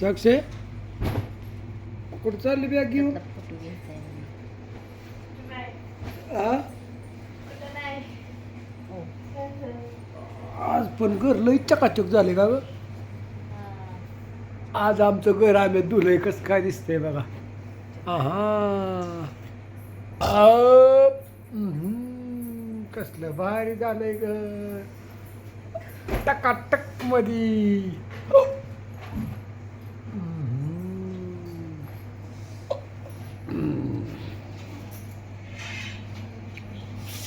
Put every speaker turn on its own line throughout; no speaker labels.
साक्षे कुठं चालली बॅग घेऊन? हा
हो
आज पण घर लई चकाचक झाले का ग? आज आमचं घर आम्ही धुलंय कसं काय दिसतंय बघा. उम्हम. कसलं भारी झालंय घर. टकाटक मधी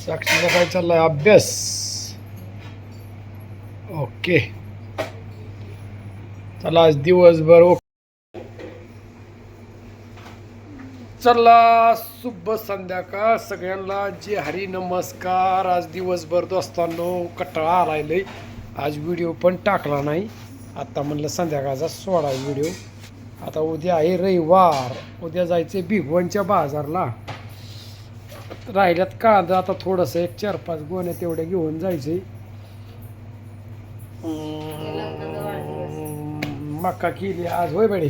साक्षीला काय चाललाय? अभ्यास. ओके. चला आज दिवसभर ओके चला शुभ संध्याकाळ. सगळ्यांना जे हरी नमस्कार. आज दिवसभर दोस्तांनो कटाळा आलाय आज व्हिडिओ पण टाकला नाही. आत्ता म्हणलं संध्याकाळचा सोळा व्हिडिओ आता उद्या आहे रविवार. उद्या जायचं आहे भिगवणच्या बाजारला. राहिल्यात कांदा आता थोडंसं एक चार पाच गोण्या तेवढ्या घेऊन जायचे मक्का केली आज होय बडे?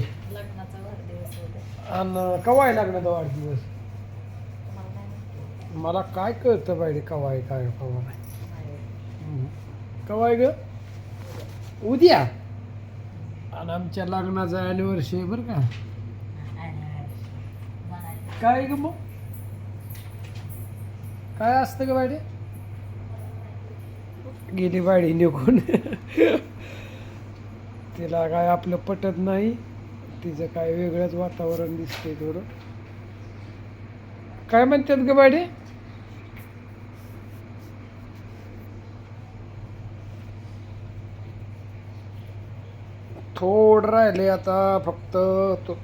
आणि कवाय लागणार वाढदिवस? मला काय कळतं बाईडे कवाय काय कवा नाही. हम्म. कवाय ग? उद्या. आणि आमच्या लग्नाचं अॅनिव्हर्सरी आहे बरं का. काय ग मग? काय असतं ग बायडे गेली बायडी निघून. तिला काय आपलं पटत नाही. तिचं काय वेगळंच वातावरण दिसतंय थोडं. काय म्हणतात ग बायडे थोडं राहिले आता फक्त तो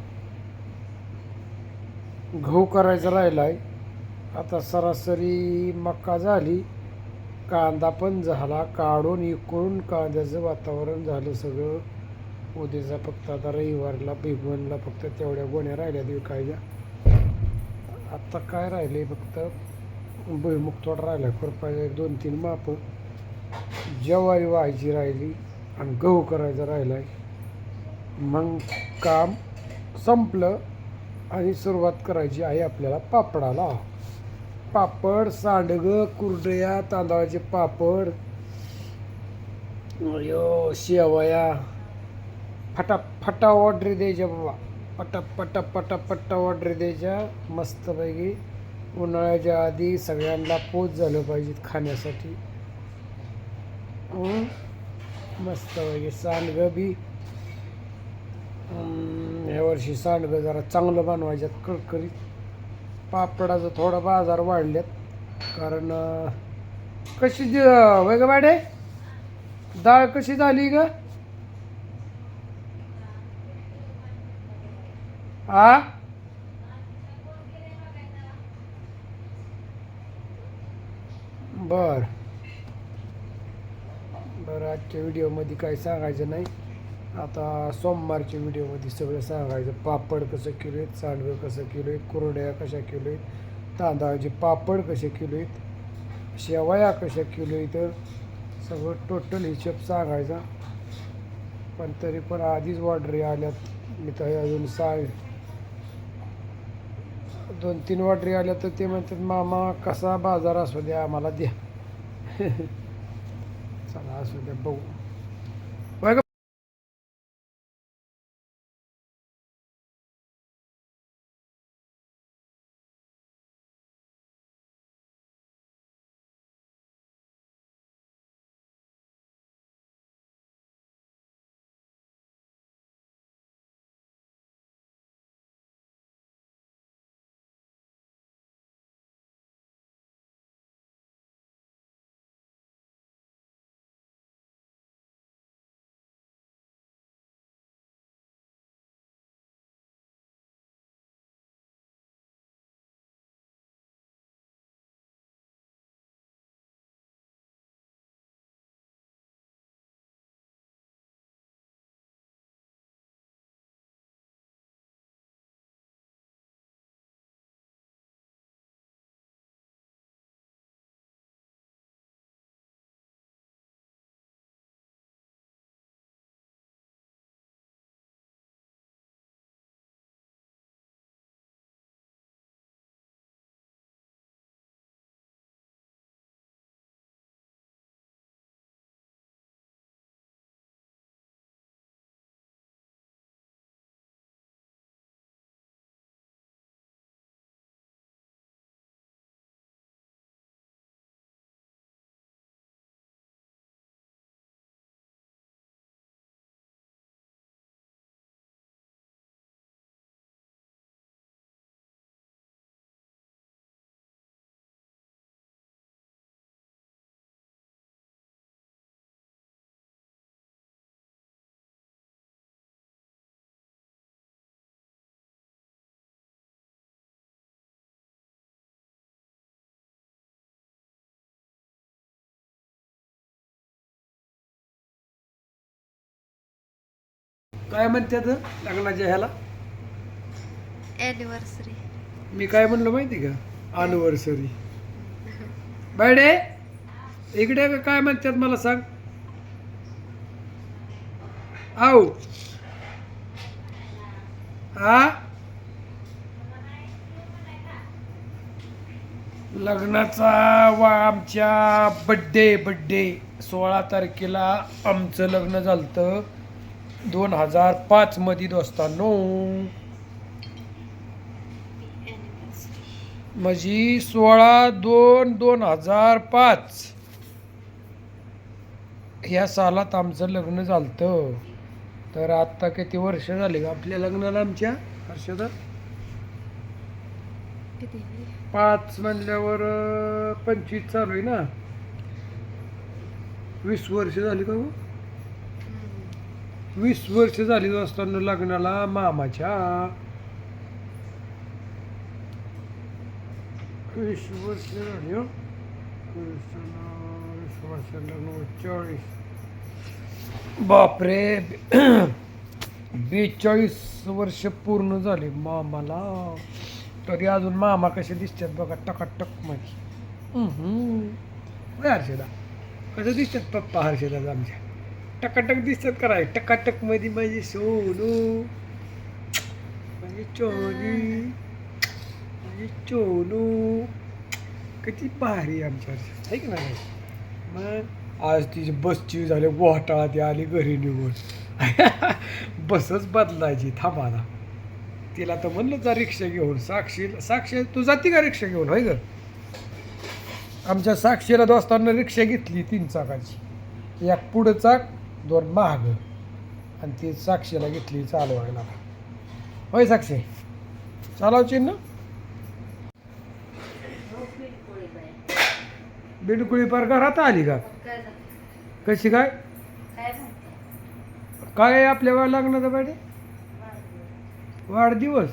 गहू करायचा राहिला आहे आता सरासरी मक्का झाली कांदा पण झाला काढून इकडून कांद्याचं वातावरण झालं सगळं. उद्याचा फक्त आता रविवारला भिगवणला फक्त तेवढ्या गोण्या राहिल्या विकायच्या आत्ता काय राहिले फक्त भुईमुख थोडा राहिला खुरपायचा एक दोन तीन माप. ज्वारी व्हायची राहिली आणि गहू करायचा राहिला आहे मग काम संपलं आणि सुरुवात करायची आहे आपल्याला पापडाला. पापड सांडगं कुरडया तांदळाचे पापड यो शेवया. फटा फटा ऑर्डर द्यायच्या बाबा. पटा पटा पटा पट्टा ऑर्डर द्यायच्या. मस्तपैकी उन्हाळ्याच्या आधी सगळ्यांना पोच झालं पाहिजे खाण्यासाठी. मस्तपैकी सांडगं बी यावर्षी सांडगं जरा चांगलं बनवायच्यात कडकडीत पापडाचं थोडा बाजार वाढल्यात. कारण कशी वय ग मॅडे डाळ कशी झाली ग? आ? बर. बरं आजच्या व्हिडिओमध्ये काही सांगायचं नाही. आता सोमवारच्या व्हिडिओमध्ये सगळं सांगायचं. पापड कसं किलो आहेत सांडगं कसं किलो आहेत कुरड्या कशा किलो आहेत तांदळाचे पापड कसे किलो आहेत शेवया कशा किलो आहेत सगळं टोटल हिशेब सांगायचा. पण तरी पण आधीच ऑर्डरी आल्यात. मी तर अजून सा दोन तीन ऑर्डरी आल्या तर ते म्हणतात मामा कसा बाजार असू द्या आम्हाला द्या. चला असू द्या बघू. काय म्हणतात लग्नाच्या ह्याला?
ॲनिव्हर्सरी
मी काय म्हणलो माहिती का? अनिव्हर्सरी बायडे इकडे का काय म्हणतात मला सांग? आऊ. हा लग्नाचा वा आमच्या बड्डे बड्डे सोळा तारखेला आमचं लग्न झालं दोन हजार पाच दोस्ता दोस्तांनो. माझी सोळा दोन दोन हजार पाच. ह्या सालात आमचं लग्न झालं तर आत्ता किती वर्ष झाली का आपल्या लग्नाला आमच्या हर्षदा? पाच म्हणल्यावर पंचवीस चालू आहे ना? वीस वर्ष झाली का हो? वीस वर्ष झाली असताना लग्नाला मामाच्या. वीस वर्ष झाली हो. वीस वर्ष चाळीस. बापरे. बेचाळीस वर्ष पूर्ण झाली मामाला. तरी अजून मामा कसे दिसतात बघा टकाटक म्हणजे होय हर्षदा. कसं दिसतात पप्पा हर्षदा आमच्या? टकाटक दिसतात कराय टकाटकमध्ये माझी सोनू माझी चोनी माझी चोनू. किती भारी आमच्या आहे ऐक ना मग आज तिची बसची झाली वाटाळा ती आली घरी निघून. बसच बदलायची थांबाना तिला तर म्हणलं जा रिक्षा घेऊन साक्षी साक्षी तू जाती का रिक्षा घेऊन? होय ग? आमच्या साक्षीला दोस्तांना रिक्षा घेतली तीन चाकाची. एक पुढं चाक दोन महाग आणि ती साक्षीला घेतली चालवायला. होय साक्षी? चालवची ना बिडकुळी पार घरात आली का? कशी काय?
काय
आहे आपल्या वेळा लग्नाचं पाहिजे वाढदिवस.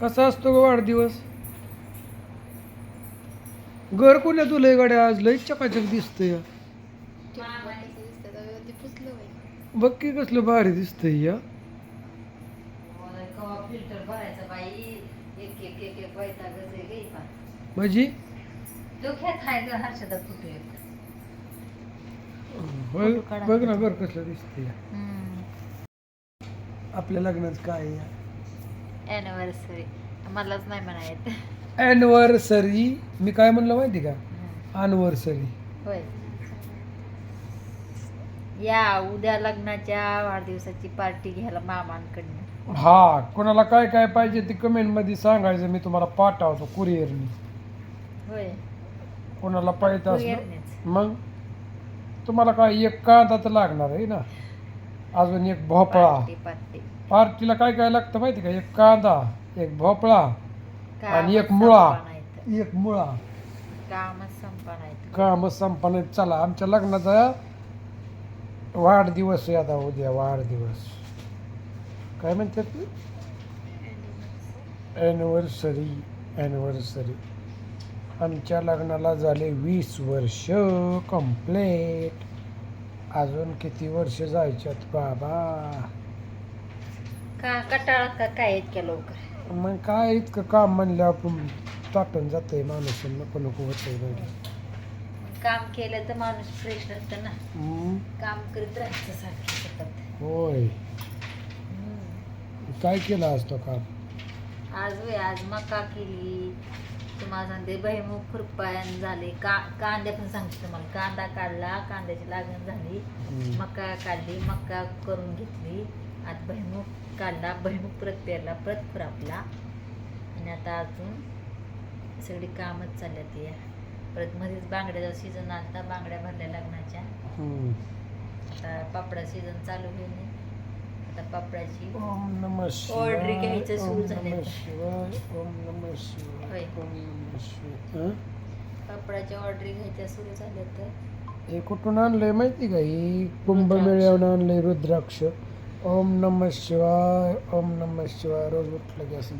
कसा असतो ग वाढदिवस? घर कोण्या तुला गाड्या? आज लई चकाचक दिसतंय. बघ की कसलं भारी दिसतंय या.
कवा फिल्टर भरायचं बाई. एक एक एक एक वैतागच आहे गं इथं. डोक्यात आहे ग हर्षदा कुठे?
होय,
फोटो काढा.
बघ ना घर कसलं दिसतंय आपल्या लग्नाचं काय आहे
ॲनिव्हर्सरी मलाच नाही म्हणायत
ॲनिव्हर्सरी मी काय म्हणलं माहिती का? अनिव्हर्सरी
होय. या उद्या लग्नाच्या वाढदिवसाची पार्टी घ्यायला मामांकडनं.
हा कोणाला काय काय पाहिजे ते कमेंटमध्ये सांगायचं मी तुम्हाला पाठवतो कुरिअरनी.
होय.
कोणाला पाहिजे असलं
कुरिअरनेच.
मग? तुम्हाला काय एक कांदा तर लागणार आहे ना? अजून एक भोपळा.
Party party.
पार्टीला काय काय लागतं माहिती का? एक कांदा एक भोपळा आणि एक मुळा. एक मुळा.
कामच संपणायचं
काम संपन्न चला आमच्या लग्नाचा वाढदिवस आहे आता उद्या वाढदिवस. काय म्हणतात ॲनिव्हर्सरी ॲनिव्हर्सरी आमच्या लग्नाला झाले वीस वर्ष कम्प्लेट अजून किती वर्ष जायच्यात बाबा?
का कटाळा का काय इतक्या लवकर?
मग काय इतकं काम म्हणलं आपण ताटून जातंय माणूस नको नको होतंय बाई.
काम केलं तर माणूस फ्रेश असतं ना. काम करीत राहायचं सारखं सतत.
होय.
हम्म.
काय केलं असतो काम?
आज होय आज मका केली. तुम्हाला सांगते भैमुख खुरपायन झाले. का कांदे पण सांगते तुम्हाला. कांदा काढला कांद्याची लागण झाली. मका काढली मका करून घेतली. आता भैमुख काढला भैमुख परत पेरला परत खुरापला. आणि आता अजून सगळी कामच चालल्यात या. परत मध्येच बांगड्याचा सीझन आलता बांगड्या भरल्या लग्नाच्या. आता पापडा सीझन चालू होईल. आता पापडाची
ओम नमः शिवाय
Order घ्यायचं सुरू
ओम
झालंय.
नमः शिवाय ओम नमः शिवाय
होय.
ओम नमः शिवाय. हं?
पापडाच्या ऑर्डरी घ्यायच्या सुरू झाल्या तर.
हे कुठून आणलंय माहिती का? ही कुंभमेळ्यावरून आणलंय रुद्राक्ष. ओम नमः शिवाय ओम नमः शिवाय. रोज उठलं की असं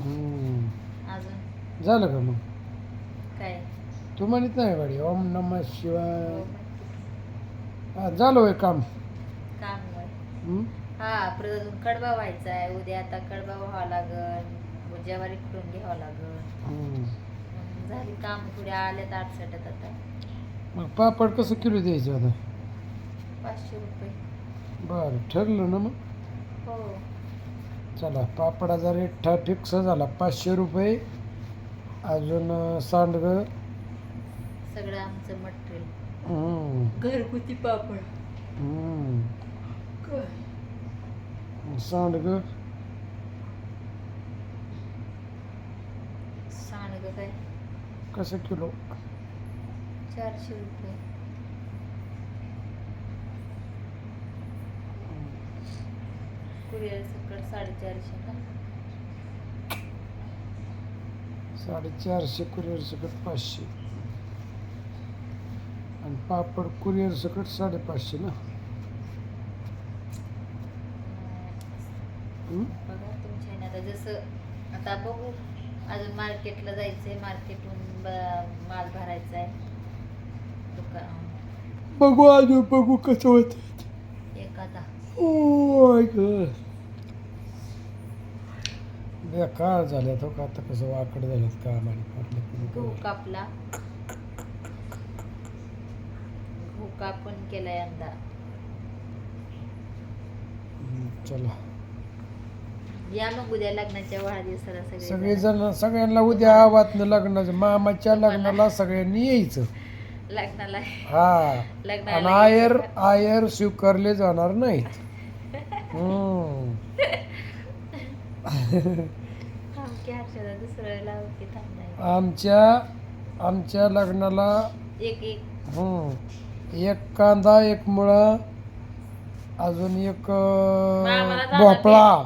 हम्म.
अजून?
झालं का मग?
काय?
तू म्हणत नाही गाडी ओम नमः शिवाय.
हो,
झालं होय काम?
काम होय.
हं?
हा परत अजून कडबा व्हायचा आहे. उद्या आता कडबा व्हावा लागल. ज्वारी कुटून घ्यावं लागल.
हं.
मग झाली काम. थोडी आल्यात आठसट्यात आता.
मग पापड कसं किलो द्यायचं आता?
पाचशे रुपये.
बरं ठरलं ना मग?
हो.
चला पापडाचा रेट ठा फिक्स झाला. पाचशे रुपये. अजून सांडगं.
सगळं आमचं मटेरियल. घरगुती पापड.
हं. सांडगं.
सांडगं काय?
कसं किलो?
चारशे रुपये. कुरिअर सकट साडेचारशे का?
साडेचारशे कुरिअर सकट पाचशे. आणि पापड कुरिअर सकट साडेपाचशे ना?
बघा तुमच्या आता जसं आता बघू. अजून मार्केटला जायचंय मार्केटहून माल भरायचा आहे दुकान
बघू अजून बघू कसं होत
एखादा
ग. बेकार झाल्या तो का आता कसं वाकड झाल्यात का आम्हाला
गहू कापला. गहू कापून केला यंदा.
चला.
या मग उद्या लग्नाच्या वाढदिवसाला सगळे
सगळेजण सगळ्यांना उद्या आवातनं लग्नाचं मामाच्या लग्नाला सगळ्यांनी यायचं.
लग्नाला.
हा. आणि
लग्नाला
आयर आयर स्वीकारले जाणार नाहीत. हम्म.
आमच्या
आमच्या लग्नाला
एक एक.
हम्म, एक कांदा एक मुळा अजून एक भोपळा.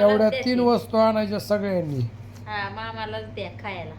एवढ्या तीन. वस्तू आणायच्या सगळ्यांनी.
मामालाच द्या खायला.